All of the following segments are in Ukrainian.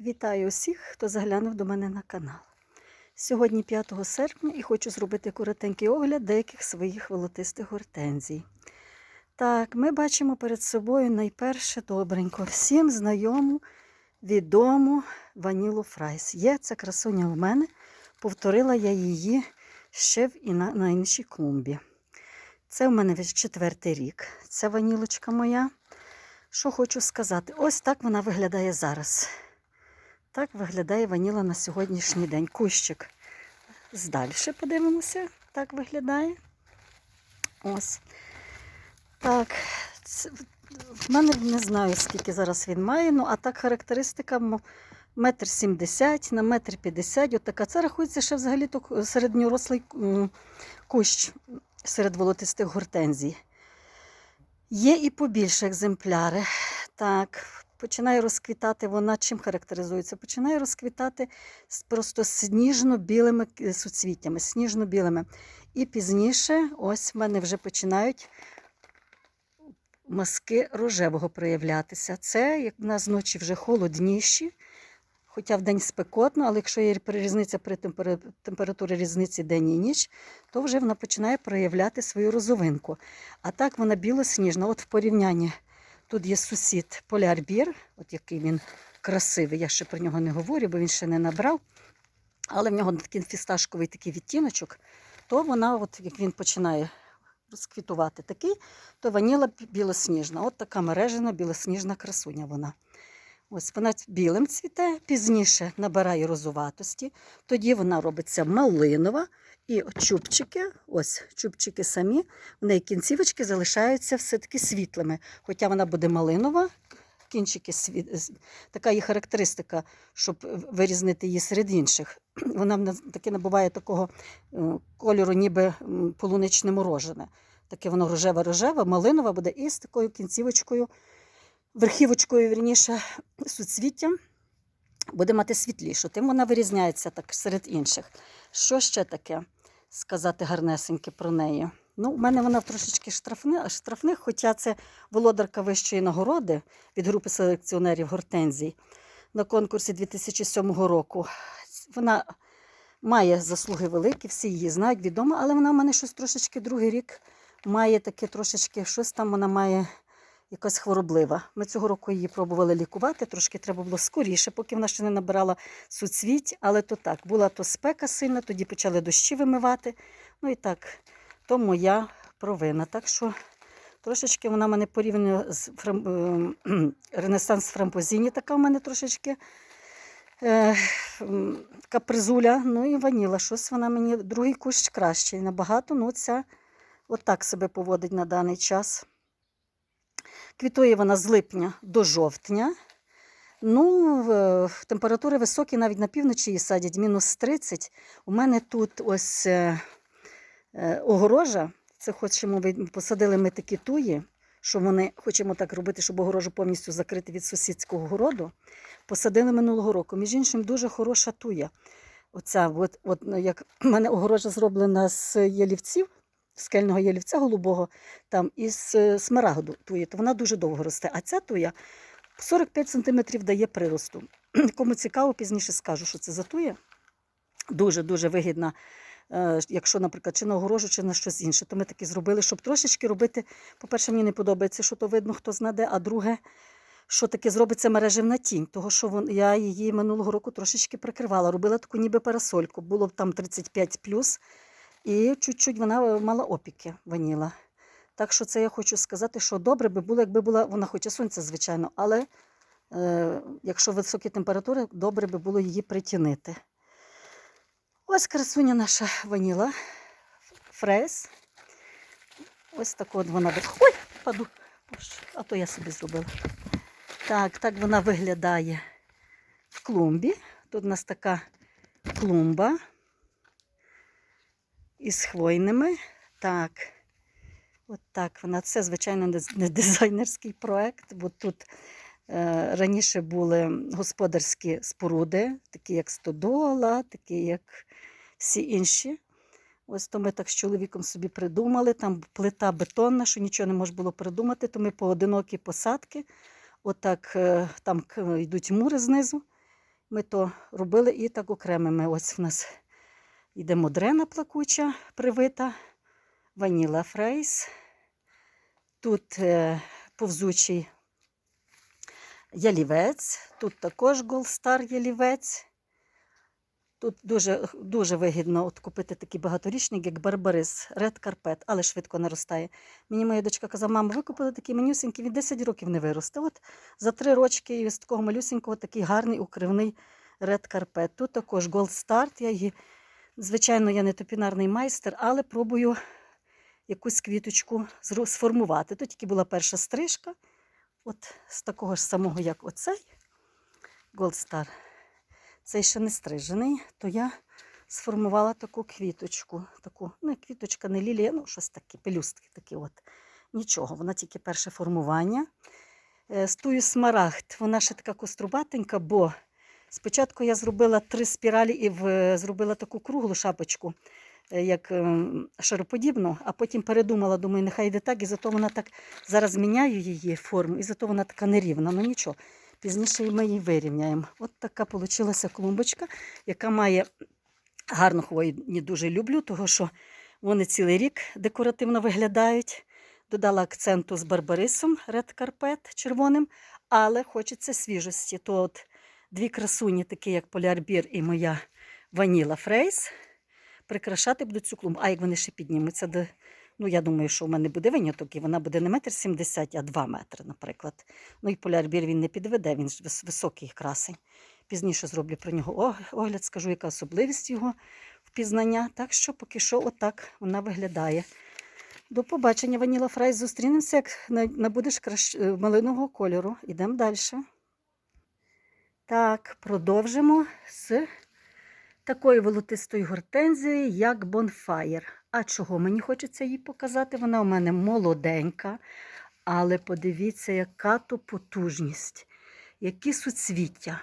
Вітаю усіх, хто заглянув до мене на канал. Сьогодні 5 серпня і хочу зробити коротенький огляд деяких своїх волотистих гортензій. Так, ми бачимо перед собою найперше добренько. Всім знайому, відому ванілу Фрайс. Є ця красуня в мене. Повторила я її ще в і на, на іншій клумбі. Це в мене вже четвертий рік. Ця ванілочка моя. Що хочу сказати? Ось так вона виглядає зараз. Так виглядає ваніла на сьогоднішній день. Кущик. Здальше подивимося, так виглядає. Ось. Так. В мене не знаю, скільки зараз він має, ну а так характеристика метр сімдесят на метр п'ятдесят. Отака. Це рахується ще взагалі середньорослий кущ серед волотистих гортензій. Є і побільше екземпляри. Так, починає розквітати вона чим характеризується? Починає розквітати просто сніжно-білими к- суцвіттями, сніжно-білими. І пізніше, ось в мене вже починають маски рожевого проявлятися. Це як в нас ночі вже холодніші, хоча в день спекотно, але якщо є різниця при температурі різниці день і ніч, то вже вона починає проявляти свою розовинку. А так вона білосніжна. От в порівнянні тут є сусід полярбір, от який він красивий. Я ще про нього не говорю, бо він ще не набрав. Але в нього такий фісташковий такий відтіночок, то вона, от як він починає розквітувати такий, то ваніла білосніжна. От така мережена білосніжна красуня вона. Ось вона білим цвіте, пізніше набирає розуватості, тоді вона робиться малинова, і чубчики, ось чубчики самі, в неї кінцівочки залишаються все-таки світлими. Хоча вона буде малинова, кінчики світ... така є характеристика, щоб вирізнити її серед інших. Вона таки набуває такого е, кольору, ніби полуничне морожене. Таке воно рожева-рожева, малинова буде і з такою кінцівочкою, верхівочкою, вірніше, суцвіттям буде мати світлішу. Тим вона вирізняється так серед інших. Що ще таке сказати гарнесеньке про неї? Ну, у мене вона трошечки штрафни, штрафних, хоча це володарка вищої нагороди від групи селекціонерів гортензій на конкурсі 2007 року. Вона має заслуги великі, всі її знають, відомо, але вона в мене щось трошечки другий рік має таке трошечки, щось там вона має якась хвороблива. Ми цього року її пробували лікувати, трошки треба було скоріше, поки вона ще не набирала суцвіть, але то так, була то спека сильна, тоді почали дощі вимивати. Ну і так, то моя провина. Так що трошечки вона в мене порівняно з фрам... е, Ренесанс Фрампозіні, така в мене трошечки е, капризуля. Ну і ваніла. Щось вона мені другий кущ кращий. Набагато, ну ця отак себе поводить на даний час. Квітує вона з липня до жовтня. Ну, в температури високі, навіть на півночі її садять, мінус 30. У мене тут ось е, е, огорожа. Це хочемо, посадили ми такі туї, що вони хочемо так робити, щоб огорожу повністю закрити від сусідського городу. Посадили минулого року. Між іншим, дуже хороша туя. Оця, от, от, ну, як в мене огорожа зроблена з ялівців, скельного ялівця голубого, там із е, смарагду туї, то вона дуже довго росте. А ця туя 45 см дає приросту. Кому цікаво, пізніше скажу, що це за туя. Дуже-дуже вигідна, е, якщо, наприклад, чи на огорожу, чи на щось інше. То ми таки зробили, щоб трошечки робити. По-перше, мені не подобається, що то видно, хто знаде, а друге, що таке зробиться мережевна тінь, того що вон, я її минулого року трошечки прикривала, робила таку ніби парасольку. Було б там 35 і чуть-чуть вона е, мала опіки ваніла. Так що це я хочу сказати, що добре би було, якби була, вона хоче сонця, звичайно, але е, якщо високі температури, добре би було її притінити. Ось красуня наша ваніла, фрез. Ось так от вона. Ой, паду. А то я собі зробила. Так, так вона виглядає в клумбі. Тут у нас така клумба із хвойними. Так. От так вона. Це, звичайно, не дизайнерський проект, бо тут е, раніше були господарські споруди, такі як стодола, такі як всі інші. Ось то ми так з чоловіком собі придумали. Там плита бетонна, що нічого не можна було придумати, то ми поодинокі посадки. Отак е, там йдуть мури знизу. Ми то робили і так окремими. Ось в нас йде модрена плакуча привита, ваніла фрейс. Тут е, повзучий ялівець, тут також голстар ялівець. Тут дуже, дуже вигідно от купити такий багаторічник, як Барбарис, Ред Карпет, але швидко наростає. Мені моя дочка казала, мама, ви купили такий манюсенький, він 10 років не виросте. От за три рочки і з такого малюсенького такий гарний укривний Ред Карпет. Тут також Gold Start. Я її, звичайно, я не топінарний майстер, але пробую якусь квіточку сформувати. Тут тільки була перша стрижка, от з такого ж самого, як оцей Gold Star. Цей ще не стрижений, то я сформувала таку квіточку. Таку, ну, квіточка не лілія, ну, щось таке, пелюстки такі. от. Нічого, вона тільки перше формування. Е, З тую смарагд, вона ще така кострубатенька, бо спочатку я зробила три спіралі і в, зробила таку круглу шапочку, е, як ем, шароподібну, а потім передумала, думаю, нехай йде так, і зато вона так зараз міняю її форму, і зато вона така нерівна. Ну нічого. Пізніше ми її вирівняємо. От така получилася клумбочка, яка має гарну хвою. Не дуже люблю, тому що вони цілий рік декоративно виглядають. Додала акценту з барбарисом Red Carpet червоним, але хочеться свіжості. То от дві красуні, такі як Полярбір і моя Ваніла Фрейс, прикрашати будуть цю клумбу. А як вони ще піднімуться, де, ну я думаю, що в мене буде виняток, і вона буде не метр сімдесят, а два метри, наприклад. Ну і полярбір він не підведе, він ж високий красень. Пізніше зроблю про нього огляд, скажу, яка особливість його впізнання. Так що поки що отак вона виглядає. До побачення, Ваніла Фрайс. Зустрінемося, як набудеш е, малинового кольору. Ідемо далі. Так, продовжимо з такою волотистою гортензією, як Bonfire. А чого мені хочеться її показати? Вона у мене молоденька, але подивіться, яка то потужність, які суцвіття.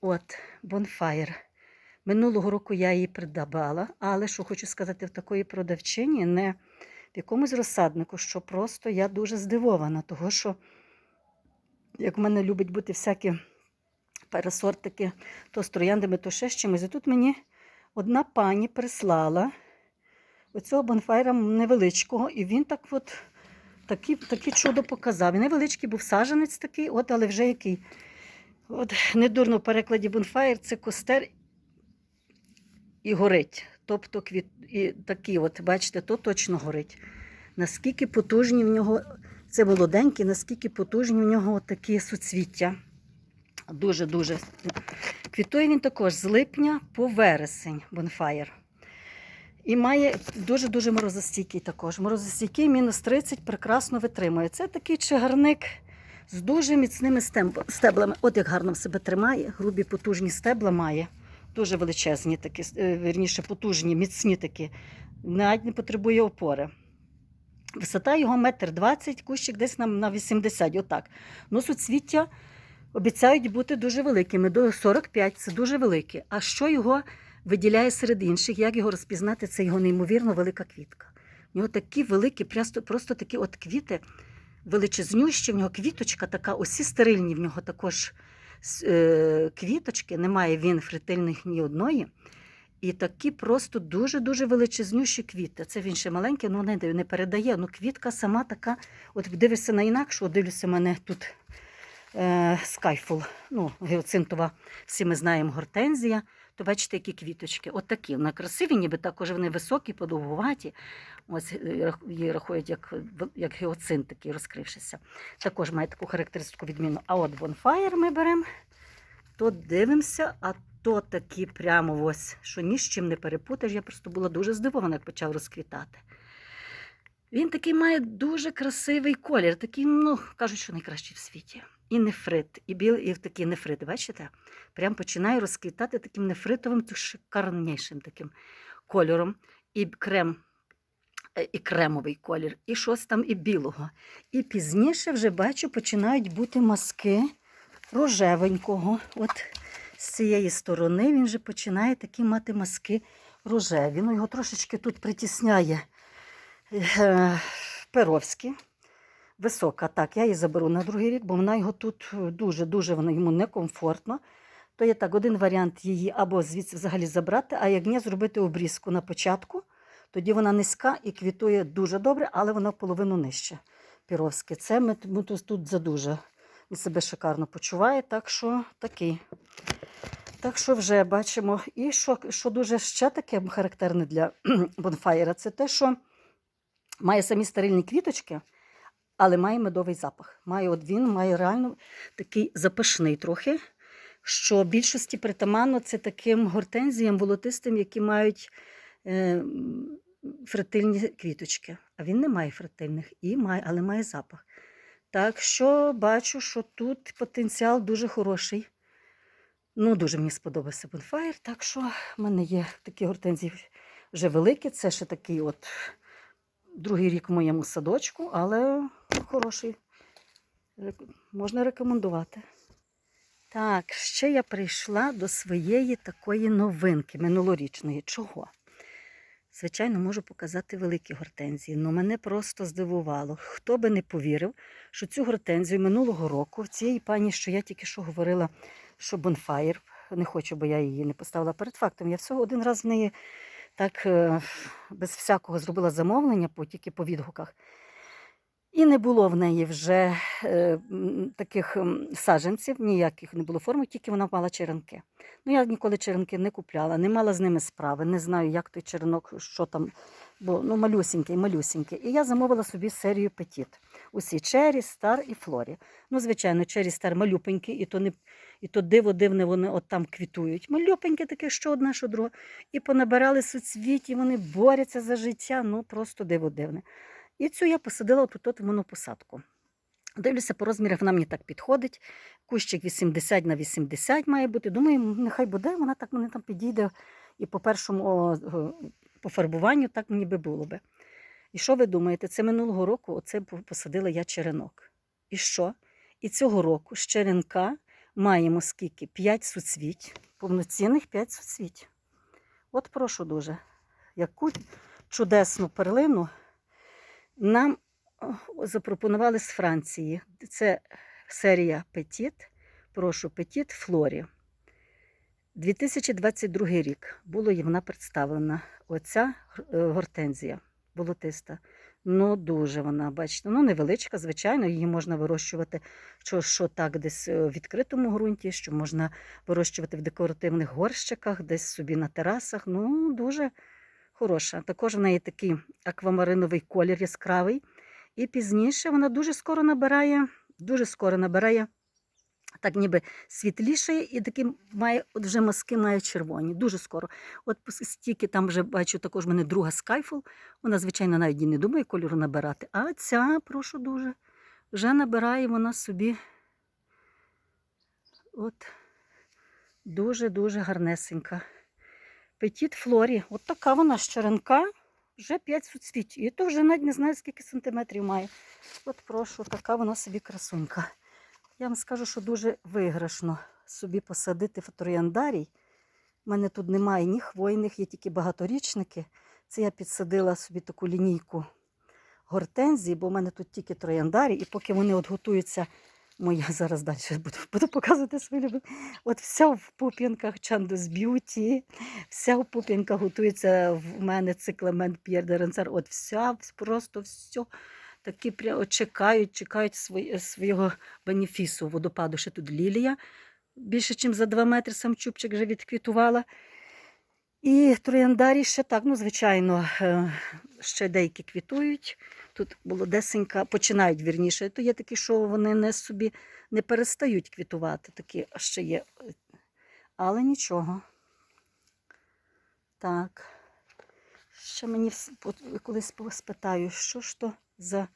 От, Bonfire. Минулого року я її придбала, але що хочу сказати, в такої продавчині, не в якомусь розсаднику, що просто я дуже здивована, того що, як в мене любить бути всякі пересортики, то з трояндами, то ще з чимось. І тут мені одна пані прислала оцього бонфайра невеличкого, і він так от такі, такі чудо показав. І невеличкий був саженець такий, от, але вже який. От недурно в перекладі бонфайр це костер і горить. Тобто квіт, і такі, от, бачите, то точно горить. Наскільки потужні в нього, це молоденький, наскільки потужні в нього такі суцвіття. Дуже-дуже. Квітує він також з липня по вересень бонфаєр. І має дуже-дуже морозостійкий також. Морозостійкий, мінус 30, прекрасно витримує. Це такий чагарник з дуже міцними стеблами. От як гарно себе тримає, грубі потужні стебла має. Дуже величезні такі, е, вірніше, потужні, міцні такі. Навіть не потребує опори. Висота його метр двадцять, кущик десь на 80, отак. Ну, суцвіття обіцяють бути дуже великими. До 45 це дуже велике. А що його виділяє серед інших? Як його розпізнати? Це його неймовірно велика квітка. У нього такі великі, просто, просто такі от квіти, величезнющі, в нього квіточка така, усі стерильні, в нього також е, квіточки, немає він фритильних ні одної. І такі просто дуже-дуже величезнющі квіти. Це він ще маленький, ну не, не передає. Ну, квітка сама така. От дивишся на інакшу, дивлюся, мене тут скайфул, ну, гіоцинтова, всі ми знаємо гортензія. То бачите, які квіточки. От такі. Вони красиві, ніби також вони високі, подовгуваті. Ось е, її рахують як, як гіоцинт такий розкрившися. Також має таку характеристику відміну. А от Bonfire ми беремо, то дивимося, а то такі прямо ось, що ні з чим не перепутаєш. Я просто була дуже здивована, як почав розквітати. Він такий має дуже красивий колір, такий, ну, кажуть, що найкращий в світі. І нефрит, і білий, і такий нефрит, бачите? Прям починає розквітати таким нефритовим, шикарнішим таким кольором. І крем, е, і кремовий колір, і щось там і білого. І пізніше вже бачу, починають бути маски рожевенького. От з цієї сторони він вже починає такі мати маски рожеві. Ну, його трошечки тут притісняє е, Перовський. Висока, так, я її заберу на другий рік, бо вона його тут дуже-дуже вона йому некомфортно. То є так, один варіант її або звідси взагалі забрати, а як ні, зробити обрізку на початку. Тоді вона низька і квітує дуже добре, але вона половину нижче. Піровське. Це ми, ми тут, тут задуже. Він себе шикарно почуває, так що такий. Так що вже бачимо. І що, що дуже ще таке характерне для бонфаєра, це те, що має самі стерильні квіточки, але має медовий запах. Має, от він має реально такий запашний трохи, що більшості притаманно це таким гортензіям волотистим, які мають е, фертильні квіточки. А він не має фертильних, і має, але має запах. Так що бачу, що тут потенціал дуже хороший. Ну, дуже мені сподобався бонфаєр, так що в мене є такі гортензії вже великі. Це ще такий от другий рік в моєму садочку, але хороший. Можна рекомендувати. Так, ще я прийшла до своєї такої новинки минулорічної. Чого? Звичайно, можу показати великі гортензії, але мене просто здивувало. Хто би не повірив, що цю гортензію минулого року, цієї пані, що я тільки що говорила, що бонфаєр, не хочу, бо я її не поставила перед фактом. Я всього один раз в неї так е, без всякого зробила замовлення, тільки по відгуках. І не було в неї вже е, таких саджанців, ніяких не було форми, тільки вона мала черенки. Ну, я ніколи черенки не купляла, не мала з ними справи, не знаю, як той черенок, що там, бо ну, малюсінький, малюсінький. І я замовила собі серію петіт. Усі Чері, Стар і Флорі. Ну, звичайно, Чері Стар малюпенькі, і то не і то диво дивне, вони от там квітують. Малюпенькі таке, що одна, що друга. І понабирали суцвіті, вони борються за життя, ну просто диво дивне. І цю я посадила тут от в монопосадку. Дивлюся, по розмірах вона мені так підходить. Кущик 80 на 80 має бути. Думаю, нехай буде, вона так мені там підійде і по першому о, о, пофарбуванню так мені би було би. І що ви думаєте? Це минулого року оце посадила я черенок. І що? І цього року з черенка маємо скільки? 5 суцвіть, повноцінних 5 суцвіть. От прошу дуже, яку чудесну перлину нам запропонували з Франції. Це серія Петіт. Прошу, Петіт Флорі. 2022 рік було їй вона представлена. Оця е, гортензія болотиста. Ну, дуже вона, бачите, ну невеличка, звичайно, її можна вирощувати, що, що так, десь е, в відкритому ґрунті, що можна вирощувати в декоративних горщиках, десь собі на терасах. Ну, дуже хороша. Також в неї такий аквамариновий колір яскравий. І пізніше вона дуже скоро набирає, дуже скоро набирає, так ніби світліше, і такі має, от вже мазки має червоні, дуже скоро. От стільки там вже бачу, також в мене друга скайфул. Вона, звичайно, навіть і не думає кольору набирати. А ця, прошу дуже, вже набирає вона собі. От дуже-дуже гарнесенька. Петіт Флорі. От така вона з черенка, вже 5 суцвіть. І то вже навіть не знаю, скільки сантиметрів має. От прошу, така вона собі красунька. Я вам скажу, що дуже виграшно собі посадити фотрояндарій. У мене тут немає ні хвойних, є тільки багаторічники. Це я підсадила собі таку лінійку гортензії, бо в мене тут тільки трояндарі, і поки вони от готуються, моя зараз далі буду, буду показувати свої любі. От вся в пуп'янках Чандус Б'юті, вся в пуп'янках готується в мене цикламент П'єр де Ренцар. От вся, просто все. Такі пря- от чекають, чекають свої, свого бенефісу водопаду. Ще тут лілія. Більше, ніж за 2 метри сам чубчик вже відквітувала. І трояндарі ще так, ну, звичайно, е, ще деякі квітують. Тут молодесенька, починають вірніше. То є такі, що вони не собі не перестають квітувати. Такі ще є. Але нічого. Так. Ще мені колись спитаю, що ж то за.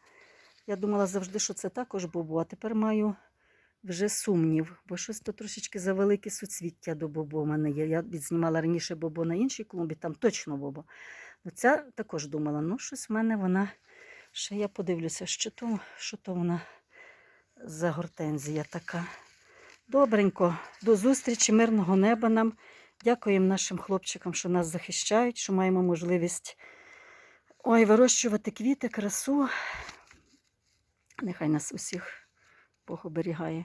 Я думала завжди, що це також бобо, а тепер маю вже сумнів, бо щось то трошечки завелике суцвіття до бобо в мене є. Я відзнімала раніше бобо на іншій клумбі, там точно бобо. Ну, ця також думала, ну щось в мене вона. Ще я подивлюся, що то, що то вона за гортензія така. Добренько, до зустрічі, мирного неба нам. Дякуємо нашим хлопчикам, що нас захищають, що маємо можливість ой, вирощувати квіти, красу. Нехай нас усіх Бог оберігає.